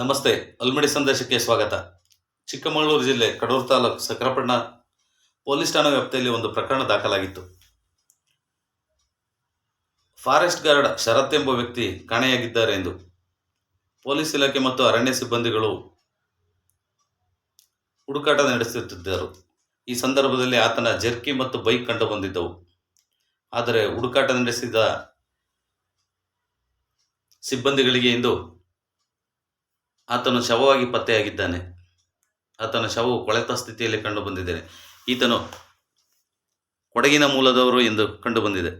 ನಮಸ್ತೆ, ಅಲ್ಮಡಿ ಸಂದೇಶಕ್ಕೆ ಸ್ವಾಗತ. ಚಿಕ್ಕಮಗಳೂರು ಜಿಲ್ಲೆ ಕಡೂರು ತಾಲೂಕು ಸಕ್ರಪಟ್ಟಣ ಪೊಲೀಸ್ ಠಾಣಾ ವ್ಯಾಪ್ತಿಯಲ್ಲಿ ಒಂದು ಪ್ರಕರಣ ದಾಖಲಾಗಿತ್ತು. ಫಾರೆಸ್ಟ್ ಗಾರ್ಡ್ ಶರತ್ ಎಂಬ ವ್ಯಕ್ತಿ ಕಾಣೆಯಾಗಿದ್ದಾರೆ ಎಂದು ಪೊಲೀಸ್ ಇಲಾಖೆ ಮತ್ತು ಅರಣ್ಯ ಸಿಬ್ಬಂದಿಗಳು ಹುಡುಕಾಟ ನಡೆಸುತ್ತಿದ್ದರು. ಈ ಸಂದರ್ಭದಲ್ಲಿ ಆತನ ಜರ್ಕಿ ಮತ್ತು ಬೈಕ್ ಕಂಡು ಬಂದಿದ್ದವು ಆದರೆ ಹುಡುಕಾಟ ನಡೆಸಿದ ಸಿಬ್ಬಂದಿಗಳಿಗೆ ಇಂದು ಆತನು ಶವವಾಗಿ ಪತ್ತೆಯಾಗಿದ್ದಾನೆ. ಆತನ ಶವವು ಕೊಳೆತ ಸ್ಥಿತಿಯಲ್ಲಿ ಕಂಡು ಬಂದಿದ್ದೇನೆ. ಈತನು ಕೊಡಗಿನ ಮೂಲದವರು ಎಂದು ಕಂಡುಬಂದಿದೆ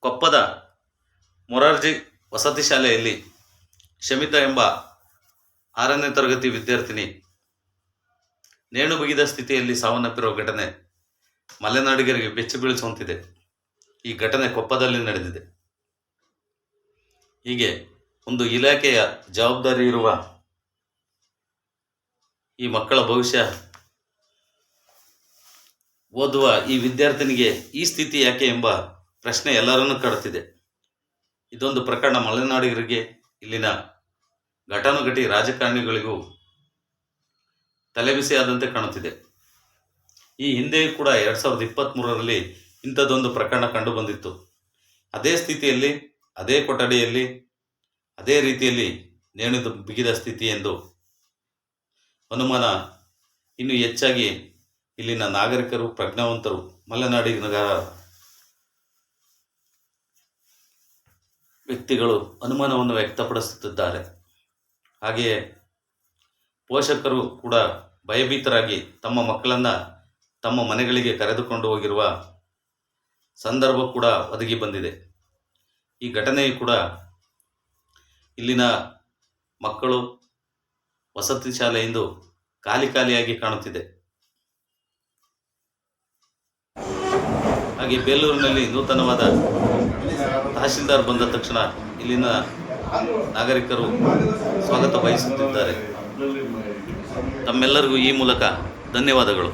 ಕೊಪ್ಪದ ಮೊರಾರ್ಜಿ ವಸತಿ ಶಾಲೆಯಲ್ಲಿ ಶಮಿತಾ ಎಂಬ ಆರನೇ ತರಗತಿ ವಿದ್ಯಾರ್ಥಿನಿ ನೇಣು ಬಿಗಿದ ಸ್ಥಿತಿಯಲ್ಲಿ ಸಾವನ್ನಪ್ಪಿರುವ ಘಟನೆ ಮಲೆನಾಡಿಗರಿಗೆ ಬೆಚ್ಚು ಬೀಳಿಸುವಂತಿದೆ. ಈ ಘಟನೆ ಕೊಪ್ಪದಲ್ಲಿ ನಡೆದಿದೆ. ಹೀಗೆ ಒಂದು ಇಲಾಖೆಯ ಜವಾಬ್ದಾರಿ ಇರುವ ಈ ಮಕ್ಕಳ ಭವಿಷ್ಯ. ಓದುವ ಈ ವಿದ್ಯಾರ್ಥಿನಿಗೆ ಈ ಸ್ಥಿತಿ ಯಾಕೆ ಎಂಬ ಪ್ರಶ್ನೆ ಎಲ್ಲರನ್ನೂ ಕಾಡುತ್ತಿದೆ ಇದೊಂದು ಪ್ರಕರಣ ಮಲೆನಾಡಿಗರಿಗೆ, ಇಲ್ಲಿನ ಘಟಾನುಘಟಿ ರಾಜಕಾರಣಿಗಳಿಗೂ ತಲೆಬಿಸಿಯಾದಂತೆ ಕಾಣುತ್ತಿದೆ. ಈ ಹಿಂದೆಯೂ ಕೂಡ ಎರಡು ಸಾವಿರದ ಇಪ್ಪತ್ತ್ಮೂರರಲ್ಲಿ ಇಂಥದ್ದೊಂದು ಪ್ರಕರಣ ಕಂಡುಬಂದಿತ್ತು ಅದೇ ಸ್ಥಿತಿಯಲ್ಲಿ, ಅದೇ ಕೊಠಡಿಯಲ್ಲಿ ಅದೇ ರೀತಿಯಲ್ಲಿ ನೇಣಿದು ಬಿಗಿದ ಸ್ಥಿತಿ ಎಂದು ಅನುಮಾನ ಇನ್ನು ಹೆಚ್ಚಾಗಿ ಇಲ್ಲಿನ ನಾಗರಿಕರು, ಪ್ರಜ್ಞಾವಂತರು ಮಲೆನಾಡಿನ ವ್ಯಕ್ತಿಗಳು ಅನುಮಾನವನ್ನು ವ್ಯಕ್ತಪಡಿಸುತ್ತಿದ್ದಾರೆ. ಹಾಗೆಯೇ ಪೋಷಕರು ಕೂಡ ಭಯಭೀತರಾಗಿ ತಮ್ಮ ಮಕ್ಕಳನ್ನು ತಮ್ಮ ಮನೆಗಳಿಗೆ ಕರೆದುಕೊಂಡು ಹೋಗಿರುವ ಸಂದರ್ಭ ಕೂಡ ಒದಗಿ ಬಂದಿದೆ. ಈ ಘಟನೆಯು ಕೂಡ ಇಲ್ಲಿನ ಮಕ್ಕಳು ವಸತಿ ಶಾಲೆ ಎಂದು ಖಾಲಿ ಖಾಲಿಯಾಗಿ ಕಾಣುತ್ತಿದೆ. ಹಾಗೆ ಬೇಲೂರಿನಲ್ಲಿ ನೂತನವಾದ ತಹಶೀಲ್ದಾರ್ ಬಂದ ತಕ್ಷಣ ಇಲ್ಲಿನ ನಾಗರಿಕರು ಸ್ವಾಗತ ಬಯಸುತ್ತಿದ್ದಾರೆ ತಮ್ಮೆಲ್ಲರಿಗೂ ಈ ಮೂಲಕ ಧನ್ಯವಾದಗಳು.